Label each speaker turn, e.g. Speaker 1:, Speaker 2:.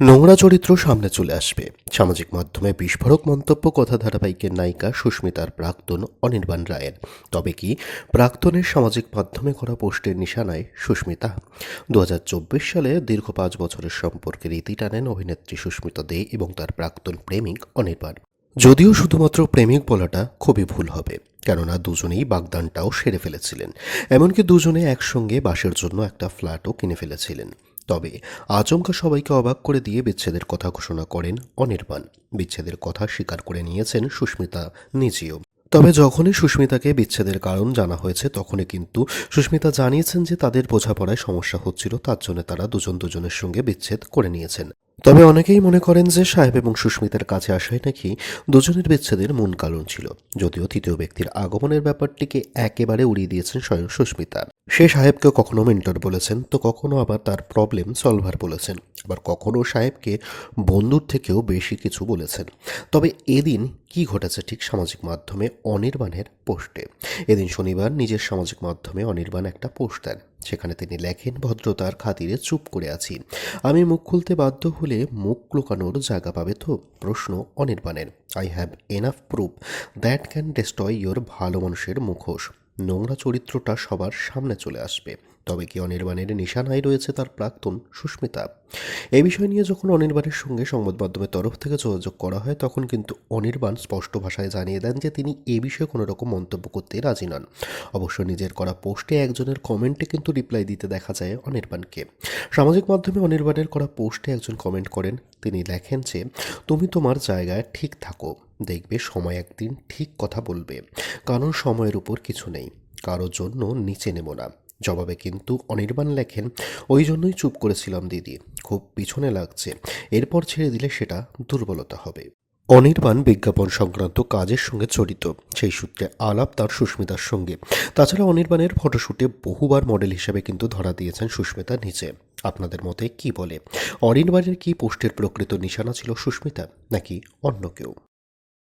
Speaker 1: নোংরা চরিত্র সামনে চলে আসবে। সামাজিক মাধ্যমে বিস্ফোরক মন্তব্য কথা ধারাবাহিকের নায়িকা সুস্মিতার প্রাক্তন অনির্বাণ রায়ের। তবে কি প্রাক্তনের সামাজিক মাধ্যমে করা পোস্টের নিশানায় সুস্মিতা? দু হাজার চব্বিশ সালে দীর্ঘ পাঁচ বছরের সম্পর্কের ইতি টানেন অভিনেত্রী সুস্মিতা দে এবং তার প্রাক্তন প্রেমিক অনির্বাণ। যদিও শুধুমাত্র প্রেমিক বলাটা খুবই ভুল হবে, কেননা দুজনেই বাগদানটাও সেরে ফেলেছিলেন। এমনকি দুজনে একসঙ্গে বাসের জন্য একটা ফ্ল্যাটও কিনে ফেলেছিলেন। তবে আচমকা সবাইকে অবাক করে দিয়ে বিচ্ছেদের কথা ঘোষণা করেন অনির্বাণ। বিচ্ছেদের কথা স্বীকার করে নিয়েছেন সুস্মিতা নিজেও। তবে যখনই সুস্মিতাকে বিচ্ছেদের কারণ জানা হয়েছে, তখনই কিন্তু সুস্মিতা জানিয়েছেন যে তাদের বোঝাপড়ায় সমস্যা হচ্ছিল, তার জন্য তারা দুজন দুজনের সঙ্গে বিচ্ছেদ করে নিয়েছেন। তবে অনেকেই মনে করেন যে সাহেব এবং সুস্মিতার কাছে আসাই নাকি দুজনের বিচ্ছেদের মূল কারণ ছিল, যদিও তৃতীয় ব্যক্তির আগমনের ব্যাপারটিকে একেবারে উড়িয়ে দিয়েছেন স্বয়ং সুস্মিতা। সে সাহেবকে কখনো মেন্টর বলেছেন, তো কখনো আবার তার প্রবলেম সলভার বলেছেন। আবার কখনো সাহেবকে বন্ধুর থেকেও বেশি কিছু বলেছেন। তবে এদিন কি ঘটেছে ঠিক সামাজিক মাধ্যমে অনির্বাণের পোস্টে? এদিন শনিবার নিজের সামাজিক মাধ্যমে অনির্বাণ একটা পোস্ট দেন। সেখানে তিনি লেখেন, ভদ্রতার খাতিরে চুপ করে আছি। আমি মুখ খুলতে বাধ্য হলে মুখ লুকানোর জায়গা পাবে তো? প্রশ্ন অনির্বাণের। I have enough proof that can destroy your ভালো মানুষের মুখোশ। নোংরা চরিত্রটা সবার সামনে চলে আসবে। তবে কি অনির্বাণের নিশানায় রয়েছে তার প্রাক্তন সুস্মিতা? এই বিষয় নিয়ে যখন অনির্বাণের সঙ্গে সংবাদ মাধ্যমের তরফ থেকে যোগাযোগ করা হয়, তখন কিন্তু অনির্বাণ স্পষ্ট ভাষায় জানিয়ে দেন যে তিনি এ বিষয়ে কোনো রকম মন্তব্য করতে রাজি নন। অবশ্য নিজের করা পোস্টে একজনের কমেন্টে কিন্তু রিপ্লাই দিতে দেখা যায় অনির্বাণকে সামাজিক মাধ্যমে অনির্বাণের করা পোস্টে একজন কমেন্ট করেন, তিনি লেখেন যে, তুমি তোমার জায়গায় ঠিক থাকো, দেখবে সময় একদিন ঠিক কথা বলবে। কারণ সময়ের উপর কিছু নেই কারোর জন্য নিচে নেব না। জবাবে কিন্তু অনির্বাণ লেখেন, ওই জন্যই চুপ করেছিলাম দিদি। খুব পিছনে লাগছে। এরপর ছেড়ে দিলে সেটা দুর্বলতা হবে। অনির্বাণ বিজ্ঞাপন সংক্রান্ত কাজের সঙ্গে জড়িত। সেই সূত্রে আলাপ তার সুস্মিতার সঙ্গে। তাছাড়া অনির্বাণের ফটোশ্যুটে বহুবার মডেল হিসেবে কিন্তু ধরা দিয়েছেন সুস্মিতা নিচে আপনাদের মতে কি বলে? অনির্বাণের কি পোস্টের প্রকৃত নিশানা ছিল সুস্মিতা নাকি অন্য কেউ?